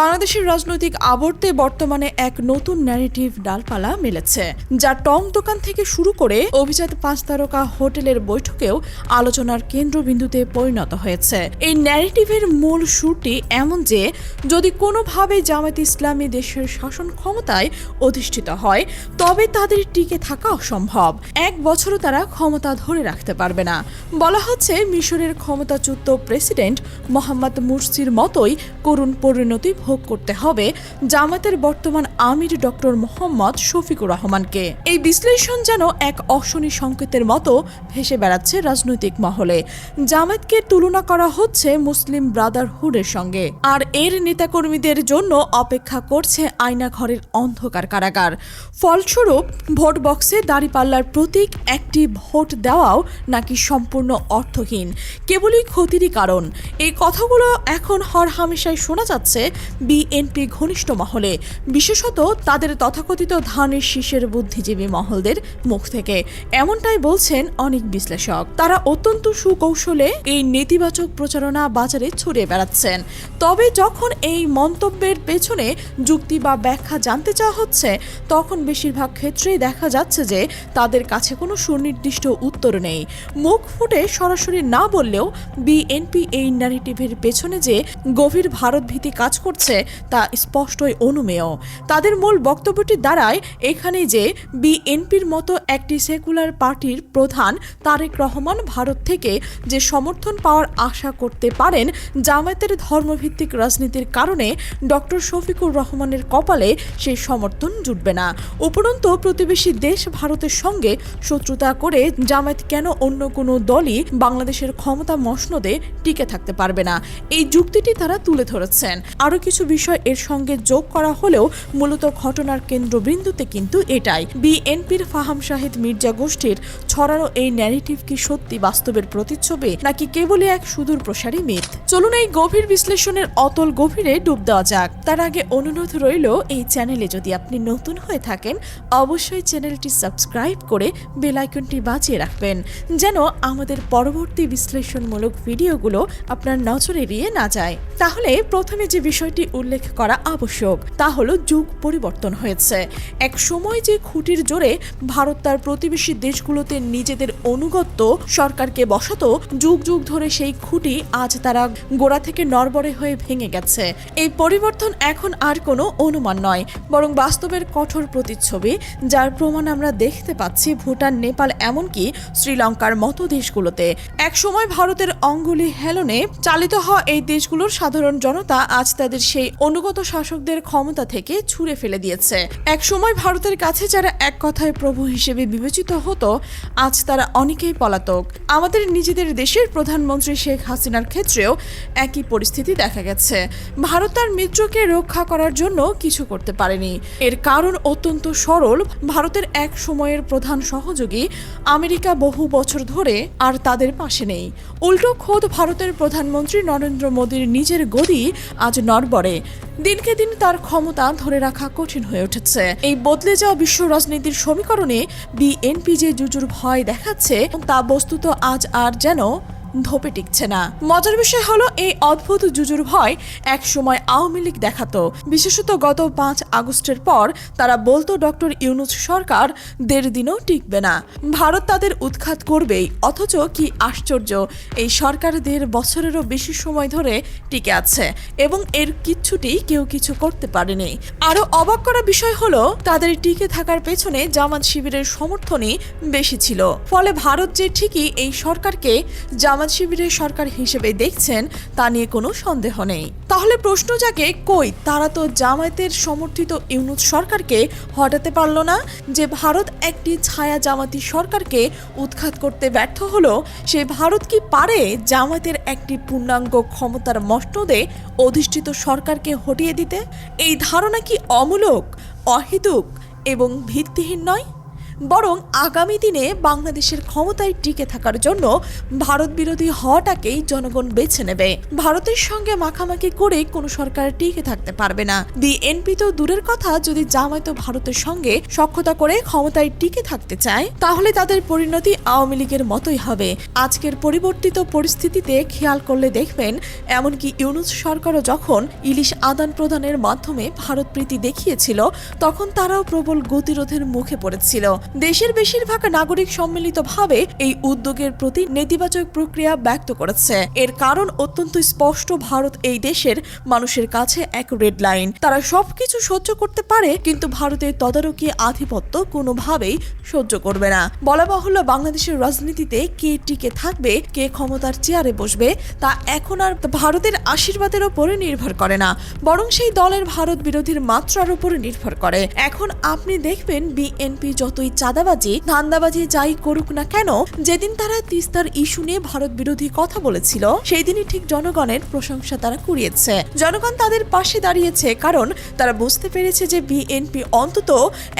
বাংলাদেশের রাজনৈতিক আবর্তে বর্তমানে এক নতুন ন্যারেটিভ ডালপালা মেলেছে, যা টং দোকান থেকে শুরু করে অভিজাত পাঁচ তারকা হোটেলের বৈঠকেও আলোচনার কেন্দ্রবিন্দুতে পরিণত হয়েছে। এই ন্যারেটিভের মূল সুরটি এমন যে, যদি কোনোভাবে জামায়াত ইসলামী দেশের শাসন ক্ষমতায় অধিষ্ঠিত হয়, তবে তাদের টিকে থাকা অসম্ভব। এক বছরও তারা ক্ষমতা ধরে রাখতে পারবে না। বলা হচ্ছে, মিশরের ক্ষমতাচ্যুত প্রেসিডেন্ট মোহাম্মদ মুরসির মতোই করুণ পরিণতি ভোগ করতে হবে জামাতের বর্তমান আমির ডক্টর মোহাম্মদ শফিকুর রহমানকে। এই বিশ্লেষণ যেন এক অশনি সংকেতের মতো ভেসে বেড়াচ্ছে রাজনৈতিক মহলে। জামাতকে তুলনা করা হচ্ছে মুসলিম ব্রাদারহুডের সঙ্গে। আর এর নেতাকর্মীদের জন্য অপেক্ষা করছে আয়না ঘরের অন্ধকার কারাগার। ফলস্বরূপ, ভোট বক্সে দাঁড়িপাল্লার প্রতীক একটি ভোট দেওয়াও নাকি সম্পূর্ণ অর্থহীন। কেবলই ক্ষতিরই কারণ। এই কথাগুলো এখন হর হামেশায় শোনা যাচ্ছে বিএনপি ঘনিষ্ঠ মহলে, বিশেষত তাদের তথাকথিত ধানের শীষের বুদ্ধিজীবী মহলদের মুখ থেকে। এমনটাই বলছেন অনেক বিশ্লেষক। তারা অত্যন্ত সুকৌশলে এই নেতিবাচক প্রচারণা বাজারে ছড়িয়ে বেড়াচ্ছেন। তবে যখন এই মন্তব্যের পেছনে যুক্তি বা ব্যাখ্যা জানতে চাওয়া হচ্ছে, তখন বেশিরভাগ ক্ষেত্রেই দেখা যাচ্ছে যে তাদের কাছে কোনো সুনির্দিষ্ট উত্তর নেই। মুখ ফুটে সরাসরি না বললেও বিএনপি এই ন্যারেটিভের পেছনে যে গভীর ভারতভীতি কাজ করছে তা স্পষ্টই অনুমেয়। তাদের মূল বক্তব্যটি দাঁড়ায় এখানে যে বিএনপির মতো একটি সেকুলার পার্টির প্রধান তারেক রহমান ভারত থেকে যে সমর্থন পাওয়ার আশা করতে পারেন জামায়াতের ধর্মভিত্তিক রাজনীতির কারণে ডক্টর শফিকুর রহমানের কপালে সেই সমর্থন জুটবে না। উপরন্তু প্রতিবেশী দেশ ভারতের সঙ্গে শত্রুতা করে জামায়াত কেন অন্য কোনো দলই বাংলাদেশের ক্ষমতা মসনদে টিকে থাকতে পারবে না? এই যুক্তিটি তারা তুলে ধরেছেন। আরও কিছু বিষয় এর সঙ্গে যোগ করা হলেও মূলত ঘটনার কেন্দ্রবিন্দুতে কিন্তু এটাই। বিএনপির ফাহাম শাহিদ মির্জা গোষ্ঠীর ছড়ানো এই ন্যারেটিভ কি সত্যি বাস্তবের প্রতিচ্ছবি, নাকি কেবলই এক সুদূর প্রসারী মিথ? চলুন এই গভীর বিশ্লেষণের অতল গভীরে ডুব দেওয়া যাক। তার আগে অনুরোধ রইল, এই চ্যানেলে যদি আপনি নতুন হয়ে থাকেন, অবশ্যই চ্যানেলটি সাবস্ক্রাইব করে বেল আইকনটি বাজিয়ে রাখবেন, যেন আমাদের পরবর্তী বিশ্লেষণমূলক ভিডিওগুলো আপনার নজর এড়িয়ে না যায়। তাহলে প্রথমে যে বিষয়টি উল্লেখ করা আবশ্যক। তা হলো যুগ পরিবর্তন হয়েছে। এক সময় যে খুঁটির জোরে ভারত তার প্রতিবেশী দেশগুলোতে নিজেদের অনুগত্য সরকারকে বসাতো, যুগ যুগ ধরে সেই খুঁটি আজ তারা গোড়া থেকে নরবরে হয়ে ভেঙে গেছে। এই পরিবর্তন এখন আর কোনো অনুমান নয়, বরং বাস্তবের কঠোর প্রতিচ্ছবি, যার প্রমাণ আমরা দেখতে পাচ্ছি ভুটান, নেপাল, এমনকি শ্রীলঙ্কার মতো দেশগুলোতে। একসময় ভারতের অঙ্গুলি হেলনে চালিত হওয়া এই দেশগুলোর সাধারণ জনতা আজ তাদের সেই অনুগত শাসকদের ক্ষমতা থেকে ছুঁড়ে ফেলে দিয়েছে। একসময় ভারতের কাছে যারা এক কথায় প্রভু হিসেবে বিবেচিত হতো, আজ তারা অনেকেই পলাতক। আমাদের নিজেদের দেশের প্রধানমন্ত্রী শেখ হাসিনার ক্ষেত্রেও একই পরিস্থিতি দেখা গেছে। ভারত তার মিত্রকে রক্ষা করার জন্য কিছু করতে পারেনি। এর কারণ অত্যন্ত সরল। ভারতের এক সময়ের প্রধান সহযোগী আমেরিকা বহু বছর ধরে আর তাদের পাশে নেই। উল্টো খোদ ভারতের প্রধানমন্ত্রী নরেন্দ্র মোদীর নিজের গদি আজ নড়বড়ে দিনকে দিন তার ক্ষমতা ধরে রাখা কঠিন হয়ে উঠেছে। এই বদলে যাওয়া বিশ্ব রাজনীতির সমীকরণে বিএনপি যে জুজুর ভয় দেখাচ্ছে, তা বস্তুত আজ আর যেন ধোপে টিকছে না। মজার বিষয় হলো, এই অদ্ভুত জুজুর ভয় এক সময় আওয়ামী লীগ দেখাতো। বিশেষত গত পাঁচ আগস্টের পর তারা বলতো, ডক্টর ইউনুস সরকার দেড় দিনও টিকবে না। ভারত তাদের উৎখাত করবেই, অথচ কি আশ্চর্য, এই সরকার দেড় বছরেরও বেশি সময় ধরে টিকে আছে এবং এর কিচ্ছুটি কেউ কিছু করতে পারেনি। আরও অবাক করা বিষয় হলো, তাদের টিকে থাকার পেছনে জামাত শিবিরের সমর্থনই বেশি ছিল। ফলে ভারত যে ঠিকই এই সরকারকে জামাত শিবিরের সরকার হিসেবে দেখছেন, তা নিয়ে কোনো সন্দেহ নেই। তাহলে প্রশ্ন জাগে, কই তারা তো জামায়াতের সমর্থিত ইউনুস সরকারকে হটাতে পারল না? যে ভারত একটি ছায়া জামাতি সরকারকে উৎখাত করতে ব্যর্থ হলো, সে ভারত কি পারে জামায়াতের একটি পূর্ণাঙ্গ ক্ষমতার মসনদে অধিষ্ঠিত সরকারকে হটিয়ে দিতে? এই ধারণা কি অমূলক, অহেতুক এবং ভিত্তিহীন নয়? বরং আগামী দিনে বাংলাদেশের ক্ষমতায় টিকে থাকার জন্য ভারত বিরোধী হওয়াটাকেই জনগণ বেছে নেবে। ভারতের সঙ্গে মাখামাখি করে কোনো সরকার টিকে থাকতে পারবে না। বিএনপি তো দূরের কথা, যদি জামায়াত ভারতের সঙ্গে সক্ষতা করে ক্ষমতায় টিকে থাকতে চায়, তাহলে তাদের পরিণতি আওয়ামী লীগের মতোই হবে। আজকের পরিবর্তিত পরিস্থিতিতে খেয়াল করলে দেখবেন, এমনকি ইউনুস সরকারও যখন ইলিশ আদান প্রদানের মাধ্যমে ভারত প্রীতি দেখিয়েছিল, তখন তারাও প্রবল গতিরোধের মুখে পড়েছিল। দেশের বেশিরভাগ নাগরিক সম্মিলিতভাবে এই উদ্যোগের প্রতি নেতিবাচক প্রক্রিয়া ব্যক্ত করেছে। এর কারণ অত্যন্ত স্পষ্ট, ভারত এই দেশের মানুষের কাছে এক রেড লাইন তারা সবকিছু সহ্য করতে পারে, কিন্তু ভারতের তদারকি আধিপত্য কোনোভাবেই সহ্য করবে না। বলা বাহুল্য, বাংলাদেশের রাজনীতিতে কে টিকে থাকবে, কে ক্ষমতার চেয়ারে বসবে, তা এখন আর ভারতের আশীর্বাদের ওপরে নির্ভর করে না। বরং সেই দলের ভারত বিরোধীর মাত্রার উপরে নির্ভর করে। এখন আপনি দেখবেন, বিএনপি যতই চাঁদাবাজি, ধান্দাবাজি যাই করুক না কেন, যেদিন তারা তিস্তার ইস্যু নিয়ে ভারত বিরোধী কথা বলেছিল সেই দিনই ঠিক জনগণের প্রশংসা তারা কুড়িয়েছে। জনগণ তাদের পাশে দাঁড়িয়েছে, কারণ তারা বুঝতে পেরেছে যে বিএনপি অন্তত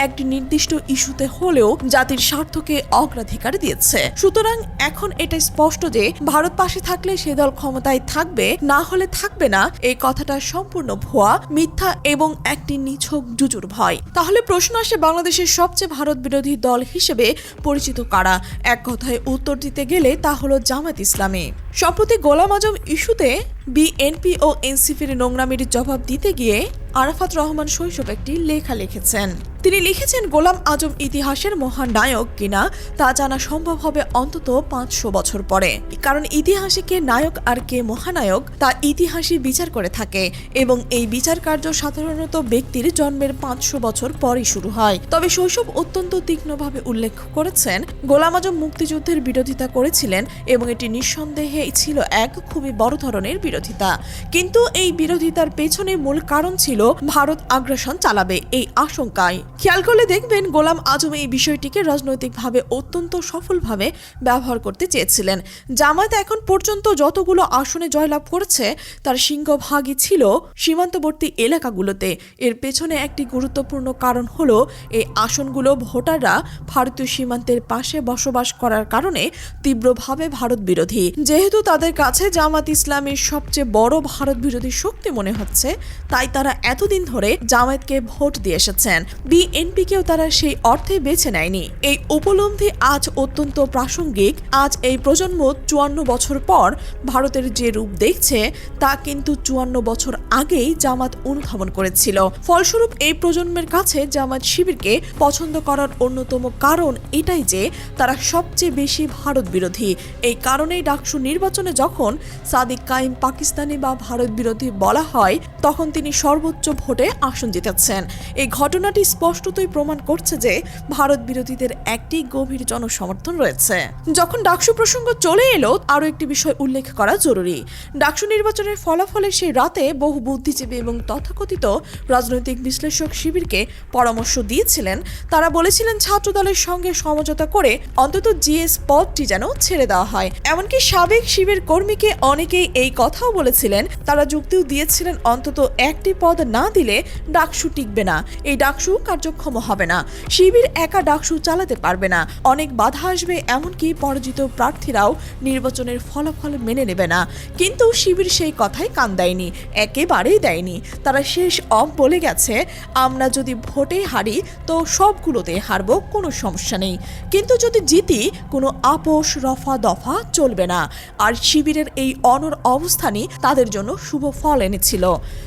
একটি নির্দিষ্ট ইস্যুতে হলেও জাতির স্বার্থকে অগ্রাধিকার দিয়েছে। সুতরাং এখন এটা স্পষ্ট যে ভারত পাশে থাকলে সে দল ক্ষমতায় থাকবে, না হলে থাকবে না, এই কথাটা সম্পূর্ণ ভুয়া, মিথ্যা এবং একটি নিছক জুজুর ভয়। তাহলে প্রশ্ন আসে বাংলাদেশের সবচেয়ে ভারত বিরোধী দল হিসেবে পরিচিত কারা? এক কথায় উত্তর দিতে গেলে তা হলো জামাত ইসলামী। সম্প্রতি গোলাম আজম ইস্যুতে বিএনপি ও এনসিপির নোংরামির জবাব দিতে গিয়ে আরাফাত রহমান শৈশব একটি লেখা লিখেছেন। তিনি লিখেছেন, গোলাম আজম ইতিহাসের মহান নায়ক কিনা তা জানা সম্ভব হবে অন্তত পাঁচশো বছর পরে। কারণ ইতিহাসে কে নায়ক আর কে মহানায়ক, তা ইতিহাসই বিচার করে থাকে এবং এই বিচার কার্য সাধারণত ব্যক্তির জন্মের পাঁচশো বছর পরই শুরু হয়। তবে শৈশব অত্যন্ত তীক্ষ্ণভাবে উল্লেখ করেছেন, গোলাম আজম মুক্তিযুদ্ধের বিরোধিতা করেছিলেন এবং এটি নিঃসন্দেহে ছিল এক খুবই বড় ধরনের বিরোধিতা। কিন্তু এই বিরোধিতার পেছনে মূল কারণ ছিল ভারত আগ্রাসন চালাবে। এই আশঙ্কায়। খেয়াল করলে দেখবেন গোলাম আজম এই বিষয়টিকে রাজনৈতিকভাবে অত্যন্ত সফলভাবে ব্যবহার করতে চেয়েছিলেন। জামায়াত এখন পর্যন্ত যতগুলো আসনে জয়লাভ করেছে, তার সিংহভাগই ছিল সীমান্তবর্তী এলাকাগুলোতে। এর পেছনে একটি গুরুত্বপূর্ণ কারণ হলো, এই আসনগুলো ভোটাররা ভারতীয় সীমান্তের পাশে বসবাস করার কারণে তীব্রভাবে ভারত বিরোধী। যেহেতু তাদের কাছে জামাত ইসলামের সবচেয়ে বড় ভারত বিরোধী শক্তি মনে হচ্ছে, তাই তারা এতদিন ধরে জামায়াতকে ভোট দিয়ে এসেছেন। বিএনপিকেও তারা সেই অর্থে বেছে নেয়নি। এই উপলব্ধি আজ অত্যন্ত প্রাসঙ্গিক। আজ এই প্রজন্ম চুয়ান্ন বছর পর ভারতের যে রূপ দেখছে, তা কিন্তু চুয়ান্ন বছর আগেই জামাত অনুধাবন করেছিল। ফলস্বরূপ এই প্রজন্মের কাছে জামাত শিবিরকে পছন্দ করার অন্যতম কারণ এটাই যে, তারা সবচেয়ে বেশি ভারত বিরোধী। এই কারণেই ডাকসু নির্বাচনে যখন সাদিক কাইম পাকিস্তানি বা ভারত বিরোধী বলা হয়, তখন তিনি সর্বোচ্চ ভোটে আসন জিতেছেন। এই ঘটনাটি স্পষ্টতই প্রমাণ করছে যে ভারত বিরোধীদের একটি গভীর জনসমর্থন রয়েছে। যখন ডাকসু প্রসঙ্গ চলে এলো, আরও একটি বিষয় উল্লেখ করা জরুরি। ডাকসু নির্বাচনের ফলাফলের সেই রাতে বহু বুদ্ধিজীবী এবং তথাকথিত রাজনৈতিক বিশ্লেষক শিবিরকে পরামর্শ দিয়েছিলেন। তারা বলেছিলেন, ছাত্রদলের সঙ্গে সমঝোতা করে অন্তত জিএস পদটি যেন ছেড়ে দেওয়া হয়। এমনকি সাবেক শিবির কর্মীকে অনেকেই এই কথাও বলেছিলেন। তারা যুক্তিও দিয়েছিলেন, অন্তত একটি পদ না দিলে ডাকসু টিকবে না। এই ডাকসু কার্যক্ষম হবে না। শিবির একা ডাকসু চালাতে পারবে না। অনেক বাধা আসবে, এমনকি পরাজিত প্রার্থীরাও নির্বাচনের ফলাফল মেনে নেবে না। কিন্তু শিবির সেই কথাই কান দেয়নি, একেবারেই দেয়নি। তারা শেষ অব বলে গেছে, আমরা যদি ভোটে হারি, তো সবগুলোতে হারবো, কোনো সমস্যা নেই। কিন্তু যদি জিতি, কোনো আপোষ, রফা দফা চলবে না। আর শিবিরের এই অনর অবস্থানই তাদের জন্য শুভ ফল এনেছিল।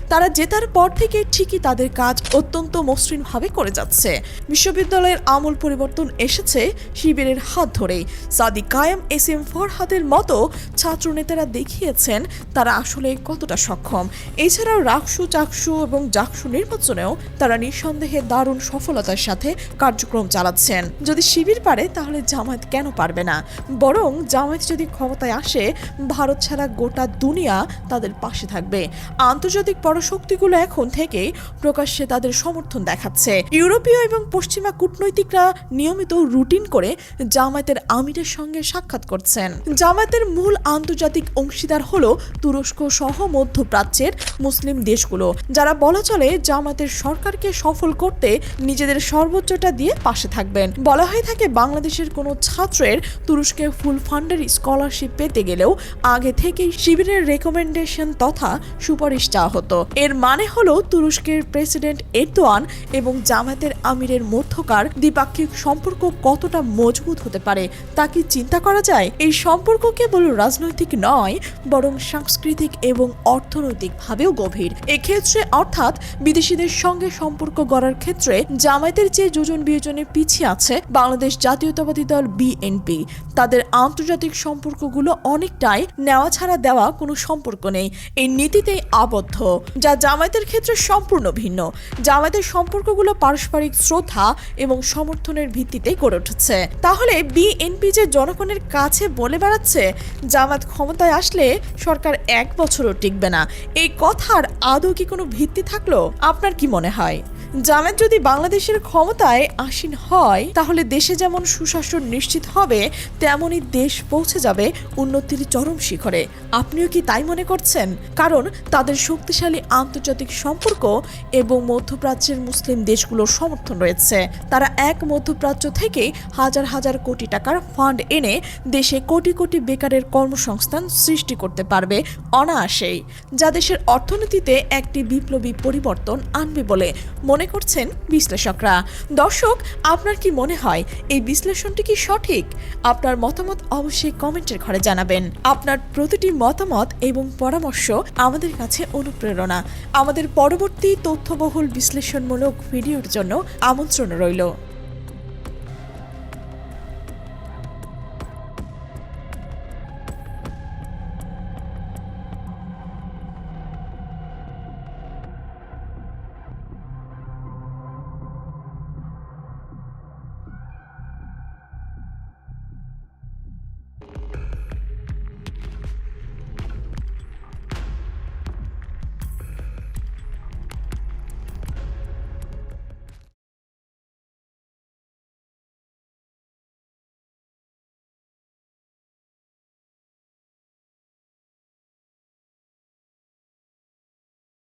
তারা জেতার পর থেকে ঠিকই তাদের কাজ অত্যন্ত মসৃণভাবে করে যাচ্ছে। বিশ্ববিদ্যালয়ের আমূল পরিবর্তন এসেছে শিবিরের হাত ধরেই। সাদি কায়েম, এস এম ফরহাদের মতো ছাত্রনেতারা দেখিয়েছেন তারা আসলে কতটা সক্ষম। এছাড়াও রাকসু, চাকসু এবং জাকসু নির্বাচনেও তারা নিঃসন্দেহে দারুণ সফলতার সাথে কার্যক্রম চালাচ্ছেন। যদি শিবির পারে, তাহলে জামায়াত কেন পারবে না? বরং জামায়াত যদি ক্ষমতায় আসে, ভারত ছাড়া গোটা দুনিয়া তাদের পাশে থাকবে। আন্তর্জাতিক পরাশক্তিগুলো এখন থেকেই প্রকাশ্যে তাদের সমর্থন দেখাচ্ছে। ইউরোপীয় এবং পশ্চিমা কূটনৈতিকরা নিয়মিত রুটিন করে জামায়াতের আমিরের সঙ্গে সাক্ষাৎ করছেন। জামায়াতের মূল আন্তর্জাতিক অংশীদার হলো তুরস্ক সহ মধ্যপ্রাচ্যের মুসলিম দেশগুলো, যারা বলা চলে জামায়াতের সরকারকে সফল করতে নিজেদের সর্বোচ্চটা দিয়ে পাশে থাকবেন। বলা হয়ে থাকে, বাংলাদেশের কোনো ছাত্রের তুরস্কে ফুল ফান্ডের স্কলারশিপ পেতে গেলেও আগে থেকেই শিবিরের রেকমেন্ডেশন তথা সুপারিশ চাওয়া হতো। এর মানে হলো তুরস্কের প্রেসিডেন্ট এরদোয়ান এবং জামায়াতের আমিরের মধ্যকার দ্বিপাক্ষিক সম্পর্ক কতটা মজবুত হতে পারে তা কি চিন্তা করা যায়? এই সম্পর্ক কেবল রাজনৈতিক নয়, বরং সাংস্কৃতিক এবং অর্থনৈতিকভাবেও গভীর। এক্ষেত্রে অর্থাৎ বিদেশিদের সঙ্গে সম্পর্ক গড়ার ক্ষেত্রে জামায়াতের চেয়ে যোজন বিয়োজনে পিছিয়ে আছে বাংলাদেশ জাতীয়তাবাদী দল বিএনপি। তাদের আন্তর্জাতিক সম্পর্কগুলো অনেকটাই নেওয়া ছাড়া দেওয়া কোনো সম্পর্ক নেই। এই নীতিতেই আবদ্ধ, যা জামায়াতের ক্ষেত্রে সম্পূর্ণ ভিন্ন। জামায়াতের সম্পর্কগুলো পারস্পরিক শ্রদ্ধা এবং সমর্থনের ভিত্তিতে গড়ে উঠেছে। তাহলে বিএনপি যে জনগণের কাছে বলে বেড়াচ্ছে, জামাত ক্ষমতায় আসলে সরকার এক বছরও টিকবে না। এই কথার আদৌ কি কোনো ভিত্তি থাকল? আপনার কি মনে হয়? জামায়াত যদি বাংলাদেশের ক্ষমতায় আসীন হয়, তাহলে দেশে যেমন সুশাসন নিশ্চিত হবে, তেমনই দেশ পৌঁছে যাবে উন্নতির চরম শিখরে। আপনিও কি তাই মনে করছেন? কারণ তাদের শক্তিশালী আন্তর্জাতিক সম্পর্ক এবং মধ্যপ্রাচ্যের মুসলিম দেশগুলোর সমর্থন রয়েছে। তারা এক মধ্যপ্রাচ্য থেকে হাজার হাজার কোটি টাকার ফান্ড এনে দেশে কোটি কোটি বেকারের কর্মসংস্থান সৃষ্টি করতে পারবে অনায়াসেই, যা দেশের অর্থনীতিতে একটি বিপ্লবী পরিবর্তন আনবে বলে মনে করছেন বিশ্লেষকরা। দর্শক, আপনার কি মনে হয় এই বিশ্লেষণটি কি সঠিক? আপনার মতামত অবশ্যই কমেন্টের ঘরে জানাবেন। আপনার প্রতিটি মতামত এবং পরামর্শ আমাদের কাছে অনুপ্রেরণা। আমাদের পরবর্তী তথ্যবহুল বিশ্লেষণমূলক ভিডিওর জন্য আমন্ত্রণ রইল।